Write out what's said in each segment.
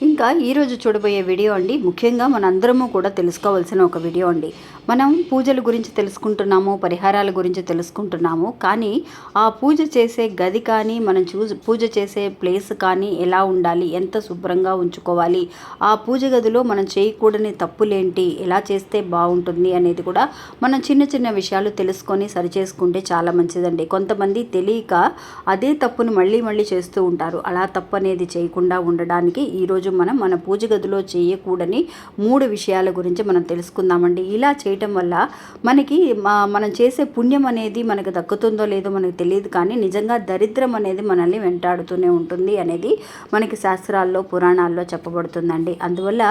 ఇంకా ఈరోజు చూడబోయే వీడియో అండి ముఖ్యంగా మనందరము కూడా తెలుసుకోవాల్సిన ఒక వీడియో అండి. మనం పూజల గురించి తెలుసుకుంటున్నాము పరిహారాల గురించి తెలుసుకుంటున్నాము కానీ ఆ పూజ చేసే గది కానీ మనం చూ పూజ చేసే ప్లేస్ కానీ ఎలా ఉండాలి ఎంత శుభ్రంగా ఉంచుకోవాలి ఆ పూజ గదిలో మనం చేయకూడని తప్పులేంటి ఎలా చేస్తే బాగుంటుంది అనేది కూడా మనం చిన్న చిన్న విషయాలు తెలుసుకొని సరిచేసుకుంటే చాలా మంచిదండి. కొంతమంది తెలియక అదే తప్పును మళ్ళీ మళ్ళీ చేస్తూ ఉంటారు. అలా తప్పు అనేది చేయకుండా ఉండడానికి ఈరోజు మనం మన పూజ గదిలో చేయకూడని మూడు విషయాల గురించి మనం తెలుసుకుందామండి. ఇలా చేయటం వల్ల మనకి మనం చేసే పుణ్యం అనేది మనకు దక్కుతుందో లేదో మనకు తెలియదు కానీ నిజంగా దరిద్రం అనేది మనల్ని వెంటాడుతూనే ఉంటుంది అనేది మనకి శాస్త్రాల్లో పురాణాల్లో చెప్పబడుతుందండి. అందువల్ల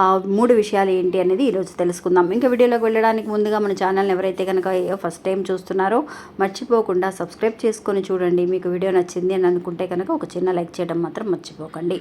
ఆ మూడు విషయాలు ఏంటి అనేది ఈరోజు తెలుసుకుందాం. ఇంకా వీడియోలోకి వెళ్ళడానికి ముందుగా మన ఛానల్ని ఎవరైతే కనుక ఫస్ట్ టైం చూస్తున్నారో మర్చిపోకుండా సబ్స్క్రైబ్ చేసుకొని చూడండి. మీకు వీడియో నచ్చింది అని అనుకుంటే కనుక ఒక చిన్న లైక్ చేయడం మాత్రం మర్చిపోకండి.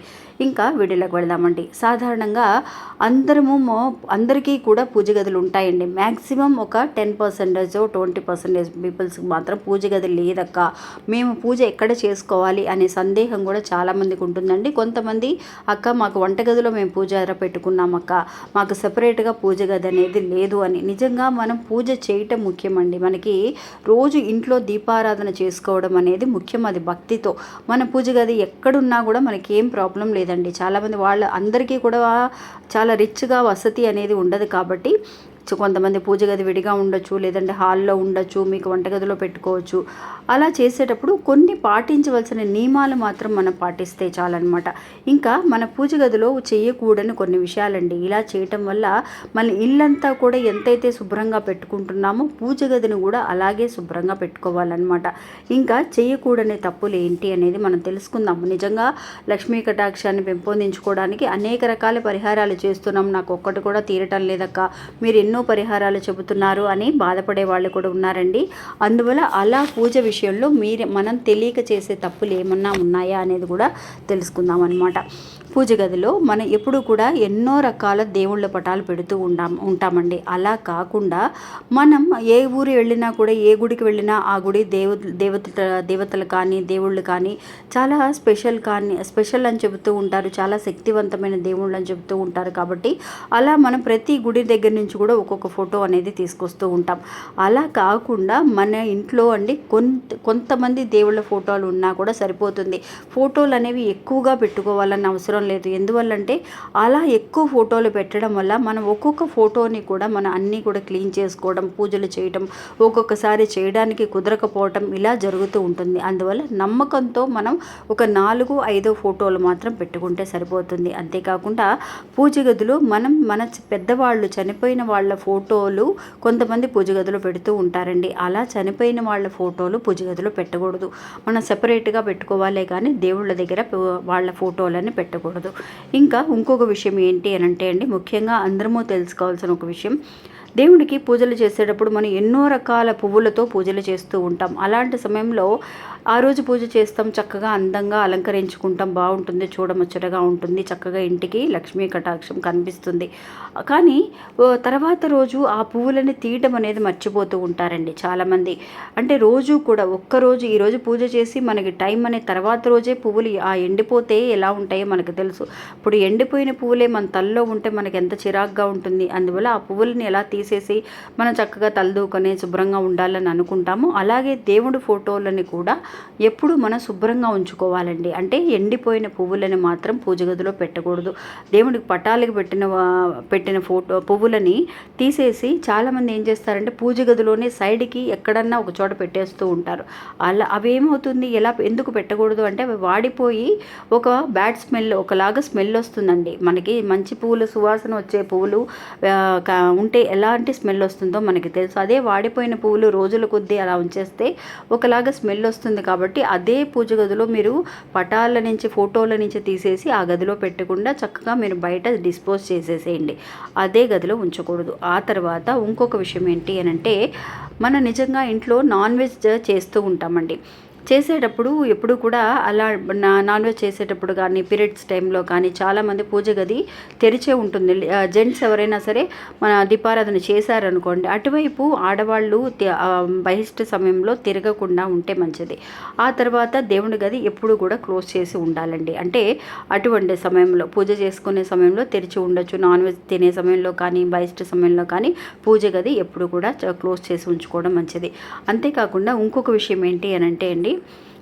ఇంకా వీడియో వీడియోలోకి వెళదామండి. సాధారణంగా అందరము మో- అందరికీ కూడా పూజ గదులు ఉంటాయండి. మ్యాక్సిమం ఒక టెన్ పర్సెంటేజ్ ట్వంటీ పర్సెంటేజ్ పీపుల్స్కి మాత్రం పూజ గది లేదక్క. మేము పూజ ఎక్కడ చేసుకోవాలి అనే సందేహం కూడా చాలామందికి ఉంటుందండి. కొంతమంది అక్క మాకు వంటగదిలో మేము పూజ పెట్టుకున్నామక్క పెట్టుకున్నాం అక్క. మాకు సెపరేట్గా పూజ గది అనేది లేదు అని. నిజంగా మనం పూజ చేయటం ముఖ్యమండి. మనకి రోజు ఇంట్లో దీపారాధన చేసుకోవడం అనేది ముఖ్యం అది భక్తితో. మన పూజ గది ఎక్కడున్నా కూడా మనకి ఏం ప్రాబ్లం లేదండి. చాలా చాలామంది వాళ్ళ అందరికీ కూడా చాలా రిచ్గా వసతి అనేది ఉండదు కాబట్టి కొంతమంది పూజ గది విడిగా ఉండొచ్చు లేదంటే హాల్లో ఉండొచ్చు మీకు వంటగదిలో పెట్టుకోవచ్చు. అలా చేసేటప్పుడు కొన్ని పాటించవలసిన నియమాలు మాత్రం మనం పాటిస్తే చాలన్నమాట. ఇంకా మన పూజ గదిలో చేయకూడని కొన్ని విషయాలండి. ఇలా చేయటం వల్ల మన ఇల్లంతా కూడా ఎంతైతే శుభ్రంగా పెట్టుకుంటున్నామో పూజ గదిని కూడా అలాగే శుభ్రంగా పెట్టుకోవాలన్నమాట. ఇంకా చేయకూడని తప్పులు ఏంటి అనేది మనం తెలుసుకుందాము. నిజంగా లక్ష్మీ కటాక్షాన్ని పెంపొందించుకోవడానికి అనేక రకాల పరిహారాలు చేస్తున్నాం. నాకు ఒక్కటి కూడా తీరటం లేదక్క. మీరు ఎన్నో పరిహారాలు చెబుతున్నారు అని బాధపడే వాళ్ళు కూడా ఉన్నారండి. అందువల్ల అలా పూజ విషయం విషయంలో మీరు మనం తెలియక చేసే తప్పులు ఏమన్నా ఉన్నాయా అనేది కూడా తెలుసుకుందాం అనమాట పూజ గదిలో మనం ఎప్పుడు కూడా ఎన్నో రకాల దేవుళ్ళ పటాలు పెడుతూ ఉంటాం ఉంటామండి. అలా కాకుండా మనం ఏ ఊరు వెళ్ళినా కూడా ఏ గుడికి వెళ్ళినా ఆ గుడి దేవ దేవత దేవతలు కానీ దేవుళ్ళు కానీ చాలా స్పెషల్ కానీ స్పెషల్ అని చెబుతూ ఉంటారు. చాలా శక్తివంతమైన దేవుళ్ళు అని చెబుతూ ఉంటారు కాబట్టి అలా మనం ప్రతి గుడి దగ్గర నుంచి కూడా ఒక్కొక్క ఫోటో అనేది తీసుకొస్తూ ఉంటాం. అలా కాకుండా మన ఇంట్లో అండి కొంత కొంతమంది దేవుళ్ళ ఫోటోలు ఉన్నా కూడా సరిపోతుంది. ఫోటోలు అనేవి ఎక్కువగా పెట్టుకోవాలన్న అవసరం లేదు. ఎందువల్లంటే అలా ఎక్కువ ఫోటోలు పెట్టడం వల్ల మనం ఒక్కొక్క ఫోటోని కూడా మనం అన్నీ కూడా క్లీన్ చేసుకోవడం పూజలు చేయడం ఒక్కొక్కసారి చేయడానికి కుదరకపోవటం ఇలా జరుగుతూ ఉంటుంది. అందువల్ల నమ్మకంతో మనం ఒక నాలుగు ఐదో ఫోటోలు మాత్రం పెట్టుకుంటే సరిపోతుంది. అంతేకాకుండా పూజ గదిలో మనం మన పెద్దవాళ్ళు చనిపోయిన వాళ్ళ ఫోటోలు కొంతమంది పూజ గదిలో పెడుతూ ఉంటారండి. అలా చనిపోయిన వాళ్ళ ఫోటోలు పూజ గదిలో పెట్టకూడదు. మనం సెపరేట్గా పెట్టుకోవాలే కానీ దేవుళ్ళ దగ్గర వాళ్ళ ఫోటోలని పెట్టకూడదు. ఇంకా ఇంకొక విషయం ఏంటి అని అంటే అండి ముఖ్యంగా అందరము తెలుసుకోవాల్సిన ఒక విషయం. దేవుడికి పూజలు చేసేటప్పుడు మనం ఎన్నో రకాల పువ్వులతో పూజలు చేస్తూ ఉంటాం. అలాంటి సమయంలో ఆ రోజు పూజ చేస్తాం చక్కగా అందంగా అలంకరించుకుంటాం బాగుంటుంది చూడముచ్చటగా ఉంటుంది చక్కగా ఇంటికి లక్ష్మీ కటాక్షం కనిపిస్తుంది. కానీ తర్వాత రోజు ఆ పువ్వులని తీయటం అనేది మర్చిపోతూ ఉంటారండి చాలామంది. అంటే రోజు కూడా ఒక్కరోజు ఈరోజు పూజ చేసి మనకి టైం అనే తర్వాత రోజే పువ్వులు ఆ ఎండిపోతే ఎలా ఉంటాయో మనకు తెలుసు. ఇప్పుడు ఎండిపోయిన పువ్వులే మన తల్లో ఉంటే మనకి ఎంత చిరాగ్గా ఉంటుంది. అందువల్ల ఆ పువ్వులని ఎలా తీసేసి మనం చక్కగా తలదూకొని శుభ్రంగా ఉండాలని అనుకుంటాము. అలాగే దేవుడి ఫోటోలని కూడా ఎప్పుడు మనం శుభ్రంగా ఉంచుకోవాలండి. అంటే ఎండిపోయిన పువ్వులని మాత్రం పూజ గదిలో పెట్టకూడదు. దేవుడికి పటాలకు పెట్టిన పెట్టిన ఫోటో పువ్వులని తీసేసి చాలామంది ఏం చేస్తారంటే పూజ గదిలోనే సైడ్కి ఎక్కడన్నా ఒక చోట పెట్టేస్తూ ఉంటారు. అలా అవి ఏమవుతుంది? ఎలా ఎందుకు పెట్టకూడదు అంటే అవి వాడిపోయి ఒక బ్యాడ్ స్మెల్ ఒకలాగా స్మెల్ వస్తుందండి. మనకి మంచి పువ్వులు సువాసన వచ్చే పువ్వులు ఉంటే ఎలా ఎలాంటి స్మెల్ వస్తుందో మనకి తెలుసు. అదే వాడిపోయిన పువ్వులు రోజుల కొద్దీ అలా ఉంచేస్తే ఒకలాగా స్మెల్ వస్తుంది కాబట్టి అదే పూజ గదిలో మీరు పటాల నుంచి ఫోటోల నుంచి తీసేసి ఆ గదిలో పెట్టకుండా చక్కగా మీరు బయట డిస్పోజ్ చేసేసేయండి. అదే గదిలో ఉంచకూడదు. ఆ తర్వాత ఇంకొక విషయం ఏంటి అని అంటే మనం నిజంగా ఇంట్లో నాన్ వెజ్ చేస్తూ ఉంటామండి. చేసేటప్పుడు ఎప్పుడు కూడా అలా నా- నాన్ వెజ్ చేసేటప్పుడు కానీ పీరియడ్స్ టైంలో కానీ చాలామంది పూజ గది తెరిచే ఉంటుంది. జెంట్స్ ఎవరైనా సరే మన దీపారాధన చేశారనుకోండి అటువైపు ఆడవాళ్ళు బహిష్ట సమయంలో తిరగకుండా ఉంటే మంచిది. ఆ తర్వాత దేవుడి గది ఎప్పుడు కూడా క్లోజ్ చేసి ఉండాలండి. అంటే అటువంటి సమయంలో పూజ చేసుకునే సమయంలో తెరిచి ఉండొచ్చు. నాన్ వెజ్ తినే సమయంలో కానీ బహిష్ట సమయంలో కానీ పూజ గది ఎప్పుడు కూడా క్లోజ్ చేసి ఉంచుకోవడం మంచిది. అంతేకాకుండా ఇంకొక విషయం ఏంటి అని అంటే అండి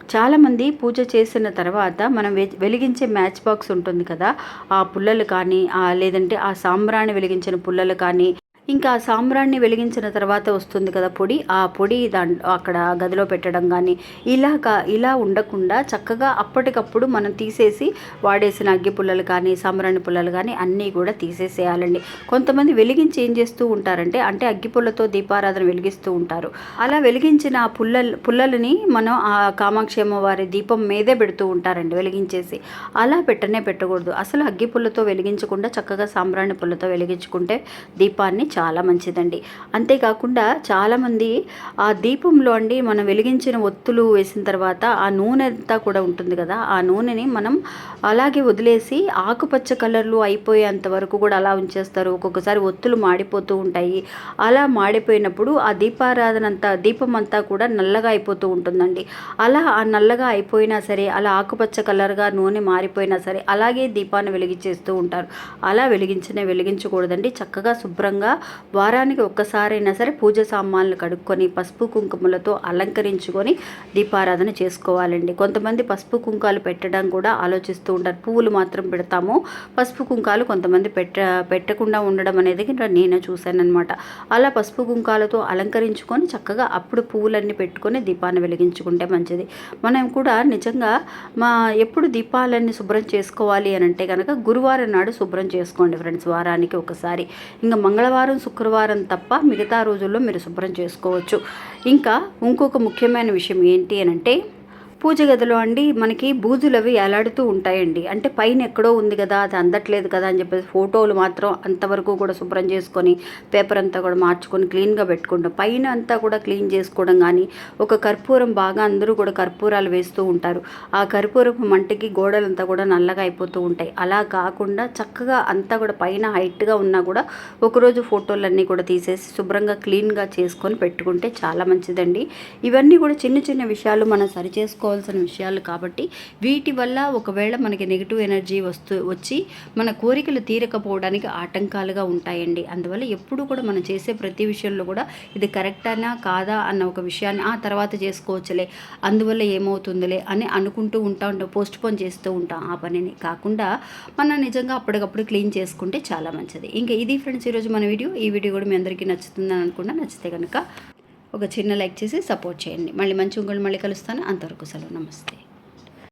చాలామంది పూజ చేసిన తర్వాత మనం వె- వెలిగించే మ్యాచ్ బాక్స్ ఉంటుంది కదా ఆ పుల్లలు కానీ లేదంటే ఆ సాంబ్రాణి వెలిగించిన పుల్లలు కానీ ఇంకా ఆ సాంబ్రాన్ని వెలిగించిన తర్వాత వస్తుంది కదా పొడి. ఆ పొడి దాం అక్కడ గదిలో పెట్టడం కానీ ఇలాగా ఇలా ఉండకుండా చక్కగా అప్పటికప్పుడు మనం తీసేసి వాడేసిన అగ్గి పుల్లలు కానీ సాంబ్రాణి పుల్లలు కానీ అన్నీ కూడా తీసేసేయాలండి. కొంతమంది వెలిగించి ఏం చేస్తూ ఉంటారంటే అంటే అగ్గి పుల్లతో దీపారాధన వెలిగిస్తూ ఉంటారు. అలా వెలిగించిన ఆ పుల్ల పుల్లలని మనం ఆ కామాక్షేమ వారి దీపం మీదే పెడుతూ ఉంటారండి వెలిగించేసి. అలా పెట్టనే పెట్టకూడదు. అసలు అగ్గి పుల్లతో వెలిగించకుండా చక్కగా సాంబ్రాణి పుల్లతో వెలిగించుకుంటే దీపాన్ని చాలా మంచిదండి. అంతేకాకుండా చాలామంది ఆ దీపంలో అండి మనం వెలిగించిన ఒత్తులు వేసిన తర్వాత ఆ నూనె అంతా కూడా ఉంటుంది కదా ఆ నూనెని మనం అలాగే వదిలేసి ఆకుపచ్చ కలర్లు అయిపోయేంత వరకు కూడా అలా ఉంచేస్తారు. ఒక్కొక్కసారి ఒత్తులు మాడిపోతూ ఉంటాయి. అలా మాడిపోయినప్పుడు ఆ దీపారాధన అంతా దీపం అంతా కూడా నల్లగా అయిపోతూ ఉంటుందండి. అలా ఆ నల్లగా అయిపోయినా సరే అలా ఆకుపచ్చ కలర్గా నూనె మారిపోయినా సరే అలాగే దీపాన్ని వెలిగించేస్తూ ఉంటారు. అలా వెలిగించిన వెలిగించకూడదండి. చక్కగా శుభ్రంగా వారానికి ఒక్కసారైనా సరే పూజ సామాన్లు కడుక్కొని పసుపు కుంకుమలతో అలంకరించుకొని దీపారాధన చేసుకోవాలండి. కొంతమంది పసుపు కుంకాలు పెట్టడం కూడా ఆలోచిస్తూ ఉంటారు. పువ్వులు మాత్రం పెడతాము. పసుపు కుంకాలు కొంతమంది పెట్ట పెట్టకుండా ఉండడం అనేది నేను చూశానమాట అలా పసుపు కుంకాలతో అలంకరించుకొని చక్కగా అప్పుడు పువ్వులన్నీ పెట్టుకొని దీపాన్ని వెలిగించుకుంటే మంచిది. మనం కూడా నిజంగా మా ఎప్పుడు దీపాలన్నీ శుభ్రం చేసుకోవాలి అని అంటే కనుక గురువారం నాడు శుభ్రం చేసుకోండి ఫ్రెండ్స్ వారానికి ఒకసారి. ఇంకా మంగళవారం శుక్రవారం తప్ప మిగతా రోజుల్లో మీరు శుభ్రం చేసుకోవచ్చు. ఇంకా ఇంకొక ముఖ్యమైన విషయం ఏంటి అని అంటే పూజ గదిలో అండి మనకి బూజులు అవి ఎలాడుతూ ఉంటాయండి. అంటే పైన ఎక్కడో ఉంది కదా అది అందట్లేదు కదా అని చెప్పేసి ఫోటోలు మాత్రం అంతవరకు కూడా శుభ్రం చేసుకొని పేపర్ అంతా కూడా మార్చుకొని క్లీన్గా పెట్టుకుంటాం. పైన అంతా కూడా క్లీన్ చేసుకోవడం కానీ ఒక కర్పూరం బాగా అందరూ కూడా కర్పూరాలు వేస్తూ ఉంటారు. ఆ కర్పూరపు మంటకి గోడలంతా కూడా నల్లగా అయిపోతూ ఉంటాయి. అలా కాకుండా చక్కగా అంతా కూడా పైన హైట్గా ఉన్నా కూడా ఒకరోజు ఫోటోలన్నీ కూడా తీసేసి శుభ్రంగా క్లీన్గా చేసుకొని పెట్టుకుంటే చాలా మంచిదండి. ఇవన్నీ కూడా చిన్న చిన్న విషయాలు మనం సరి తెలుసుకోవాల్సిన విషయాలు కాబట్టి వీటి వల్ల ఒకవేళ మనకి నెగిటివ్ ఎనర్జీ వస్తూ వచ్చి మన కోరికలు తీరకపోవడానికి ఆటంకాలుగా ఉంటాయండి. అందువల్ల ఎప్పుడు కూడా మనం చేసే ప్రతి విషయంలో కూడా ఇది కరెక్టనా కాదా అన్న ఒక విషయాన్ని ఆ తర్వాత చేసుకోవచ్చులే. అందువల్ల ఏమవుతుందిలే అని అనుకుంటూ ఉంటా ఉంటాం పోస్ట్ పోన్ చేస్తూ ఉంటాం ఆ పనిని. కాకుండా మనం నిజంగా అప్పటికప్పుడు క్లీన్ చేసుకుంటే చాలా మంచిది. ఇంకా ఇది ఫ్రెండ్స్ ఈరోజు మన వీడియో. ఈ వీడియో కూడా మీ అందరికీ నచ్చుతుందని అనుకుంటా నచ్చితే కనుక ఒక చిన్న లైక్ చేసి సపోర్ట్ చేయండి. మళ్ళీ మంచి ఇంకోటి మళ్ళీ కలుస్తాను. అంతవరకు సెలవు. నమస్తే.